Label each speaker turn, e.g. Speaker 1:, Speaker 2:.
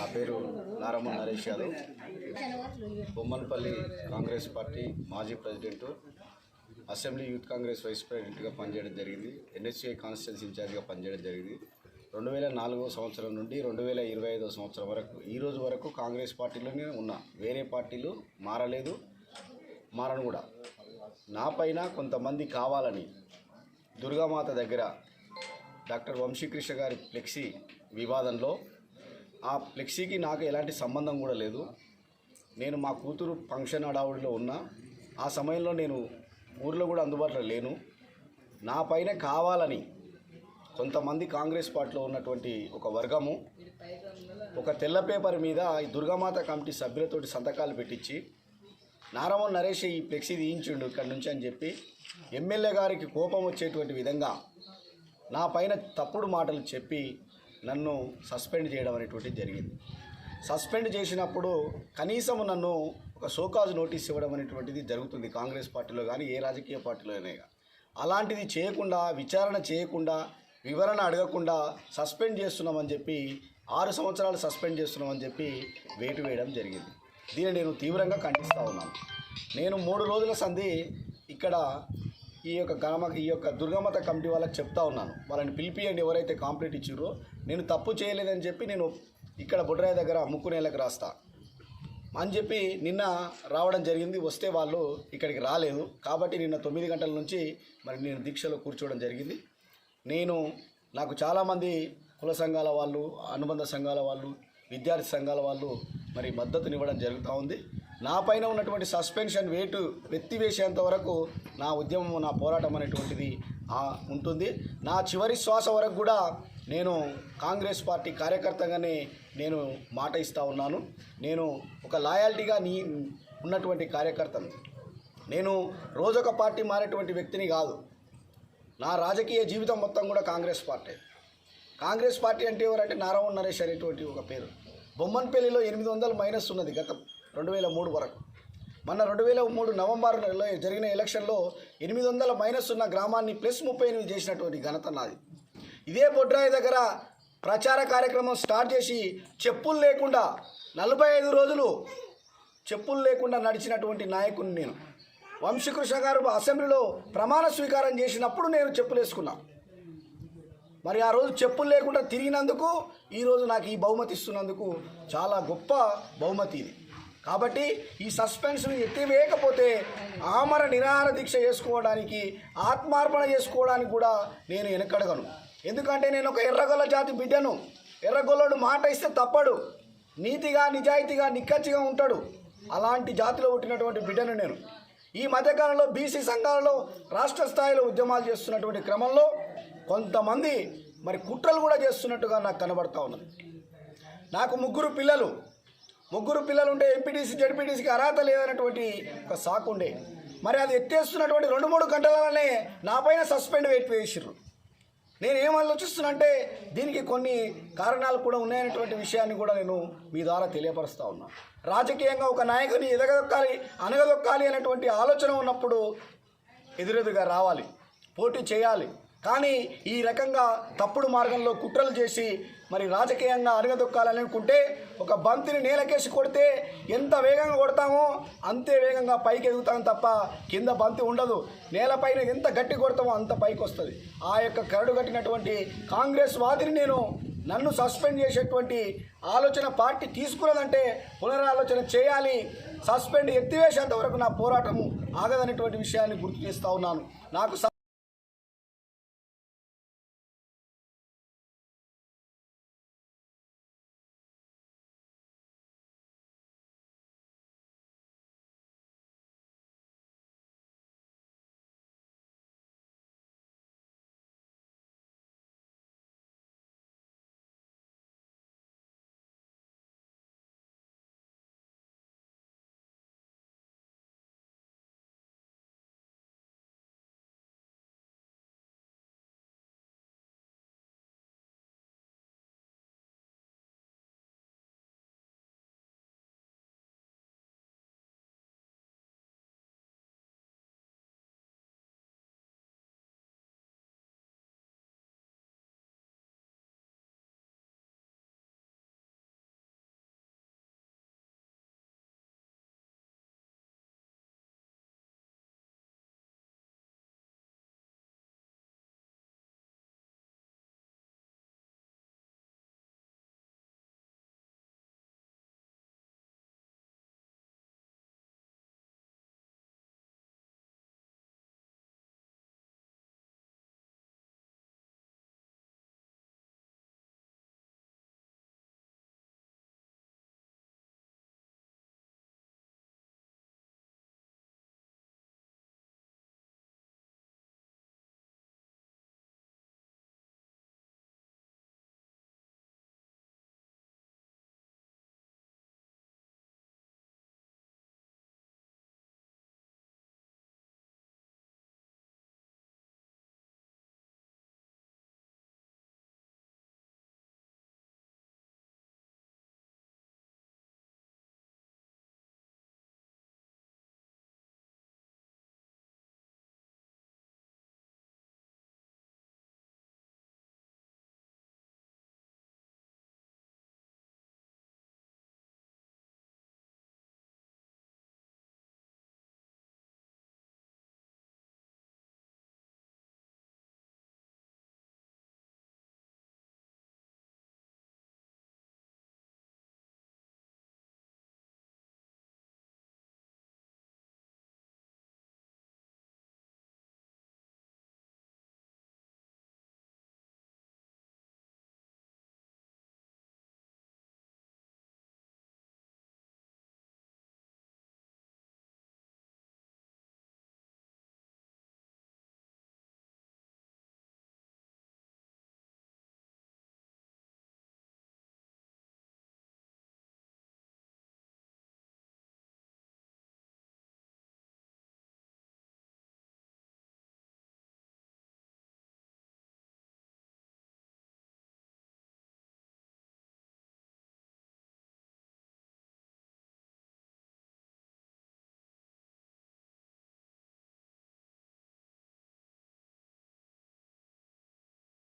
Speaker 1: నా పేరు నారమ్మ నరేష్ యాదవ్. బొమ్మన్పల్లి కాంగ్రెస్ పార్టీ మాజీ president assembly youth Congress vice ప్రెసిడెంట్గా పనిచేయడం జరిగింది ఎన్ఎస్సీఐ కాన్స్టిట్యూన్సీ ఇన్ఛార్జ్గా పనిచేయడం జరిగింది. రెండు వేల నాలుగో సంవత్సరం నుండి రెండు వేల ఇరవై ఐదో సంవత్సరం వరకు ఈ రోజు వరకు కాంగ్రెస్ పార్టీలోనే ఉన్నా. వేరే పార్టీలు మారలేదు మారను కూడా. నా పైన కొంతమంది కావాలని దుర్గామాత దగ్గర డాక్టర్ వంశీకృష్ణ గారి ఫ్లెక్సీ వివాదంలో ఆ ఫ్లెక్సీకి నాకు ఎలాంటి సంబంధం కూడా లేదు. నేను మా కూతురు ఫంక్షన్ అడావుడిలో ఉన్నా. ఆ సమయంలో నేను ఊర్లో కూడా అందుబాటులో లేను. నా పైన కావాలని కొంతమంది కాంగ్రెస్ పార్టీలో ఉన్నటువంటి ఒక వర్గము ఒక తెల్ల పేపర్ మీద ఈ దుర్గామాత కమిటీ సభ్యులతోటి సంతకాలు పెట్టించి నారమన్ నరేష్ ఈ ఫ్లెక్సీ తీయించిండు ఇక్కడి నుంచి అని చెప్పి ఎమ్మెల్యే గారికి కోపం వచ్చేటువంటి విధంగా నా పైన తప్పుడు మాటలు చెప్పి నన్ను సస్పెండ్ చేయడం అనేటువంటిది జరిగింది. సస్పెండ్ చేసినప్పుడు కనీసం నన్ను ఒక షోకాజ్ నోటీస్ ఇవ్వడం అనేటువంటిది జరుగుతుంది కాంగ్రెస్ పార్టీలో కానీ ఏ రాజకీయ పార్టీలోనే కానీ అలాంటిది చేయకుండా విచారణ చేయకుండా వివరణ అడగకుండా సస్పెండ్ చేస్తున్నామని చెప్పి ఆరు సంవత్సరాలు సస్పెండ్ చేస్తున్నామని చెప్పి వేటు వేయడం జరిగింది. దీన్ని నేను తీవ్రంగా ఖండిస్తూ ఉన్నాను. నేను మూడు రోజుల సంధి ఇక్కడ ఈ యొక్క గ్రామ ఈ యొక్క దుర్గమత కమిటీ వాళ్ళకి చెప్తా ఉన్నాను. వాళ్ళని పిలిపియండి ఎవరైతే కాంప్లీట్ ఇచ్చిర్రో నేను తప్పు చేయలేదని చెప్పి నేను ఇక్కడ బుడ్రాయి దగ్గర ముక్కునేలకు రాస్తా. అని చెప్పి నిన్న రావడం జరిగింది. వస్తే వాళ్ళు ఇక్కడికి రాలేదు. కాబట్టి నిన్న తొమ్మిది గంటల నుంచి మరి నేను దీక్షలో కూర్చోవడం జరిగింది. నేను నాకు చాలామంది కుల సంఘాల వాళ్ళు అనుబంధ సంఘాల వాళ్ళు విద్యార్థి సంఘాల వాళ్ళు మరి మద్దతునివ్వడం జరుగుతూ ఉంది. నా పైన ఉన్నటువంటి సస్పెన్షన్ వేటు ఎత్తివేసేంత వరకు నా ఉద్యమం నా పోరాటం అనేటువంటిది ఉంటుంది. నా చివరి శ్వాస వరకు కూడా నేను కాంగ్రెస్ పార్టీ కార్యకర్తగానే నేను మాట ఇస్తూ ఉన్నాను. నేను ఒక లాయాలిటీగా నీ ఉన్నటువంటి కార్యకర్తను. నేను రోజొక పార్టీ మారేటువంటి వ్యక్తిని కాదు. నా రాజకీయ జీవితం మొత్తం కూడా కాంగ్రెస్ పార్టీ. కాంగ్రెస్ పార్టీ అంటే ఎవరంటే నారాయణ నరేష్ అనేటువంటి ఒక పేరు. బొమ్మన్పల్లిలో ఎనిమిది వందల మైనస్ ఉన్నది గత. రెండు వేల మూడు వరకు. మొన్న రెండు వేల మూడు నవంబర్ జరిగిన ఎలక్షన్లో ఎనిమిది వందల మైనస్ ఉన్న గ్రామాన్ని ప్లస్ ముప్పై ఎనిమిది చేసినటువంటి ఘనత నాది. ఇదే బొడ్రాయి దగ్గర ప్రచార కార్యక్రమం స్టార్ట్ చేసి చెప్పులు లేకుండా నలభై ఐదు రోజులు చెప్పులు లేకుండా నడిచినటువంటి నాయకుని నేను. వంశీకృష్ణ గారు అసెంబ్లీలో ప్రమాణ స్వీకారం చేసినప్పుడు నేను చెప్పులు వేసుకున్నా. మరి ఆ రోజు చెప్పులు లేకుండా తిరిగినందుకు ఈరోజు నాకు ఈ బహుమతి ఇస్తున్నందుకు చాలా గొప్ప బహుమతి ఇది. కాబట్టి ఈ సస్పెన్స్ని ఎత్తివేయకపోతే ఆమర నిరాహార దీక్ష చేసుకోవడానికి ఆత్మార్పణ చేసుకోవడానికి కూడా నేను వెనకడగను. ఎందుకంటే నేను ఒక ఎర్రగొల్ల జాతి బిడ్డను. ఎర్రగొల్లడు మాట ఇస్తే తప్పడు. నీతిగా నిజాయితీగా నిక్కచ్చిగా ఉంటాడు. అలాంటి జాతిలో పుట్టినటువంటి బిడ్డను నేను. ఈ మధ్యకాలంలో బీసీ సంఘాలలో రాష్ట్ర స్థాయిలో ఉద్యమాలు చేస్తున్నటువంటి క్రమంలో కొంతమంది మరి కుట్రలు కూడా చేస్తున్నట్టుగా నాకు కనబడతా ఉన్నది. నాకు ముగ్గురు పిల్లలు. ముగ్గురు పిల్లలు ఉంటే ఎంపీటీసీ జడ్పీటీసీకి అర్హత లేదన్నటువంటి ఒక సాకు ఉండే. మరి అది ఎత్తేస్తున్నటువంటి రెండు మూడు గంటలనే నాపైన సస్పెండ్ వెయిట్ వేసిర్రు. నేను ఏం ఆలోచిస్తున్నంటే దీనికి కొన్ని కారణాలు కూడా ఉన్నాయనేటువంటి విషయాన్ని కూడా నేను మీ ద్వారా తెలియపరుస్తూ ఉన్నా. రాజకీయంగా ఒక నాయకుని ఎదగదొక్కాలి అనగదొక్కాలి అనేటువంటి ఆలోచన ఉన్నప్పుడు ఎదురెదురుగా రావాలి పోటీ చేయాలి. కానీ ఈ రకంగా తప్పుడు మార్గంలో కుట్రలు చేసి మరి రాజకీయంగా అరగదొక్కాలనుకుంటే ఒక బంతిని నేలకేసి కొడితే ఎంత వేగంగా కొడతామో అంతే వేగంగా పైకి ఎదుగుతాం తప్ప కింద బంతి ఉండదు. నేలపైన ఎంత గట్టి కొడతామో అంత పైకి వస్తుంది. ఆ యొక్క కరడు కట్టినటువంటి కాంగ్రెస్ వాదిని నేను నన్ను సస్పెండ్ చేసేటువంటి ఆలోచన పార్టీ తీసుకున్నదంటే పునరాలోచన చేయాలి. సస్పెండ్ ఎత్తివేసేంత వరకు నా పోరాటము ఆగదనేటువంటి విషయాన్ని గుర్తు చేస్తూ ఉన్నాను. నాకు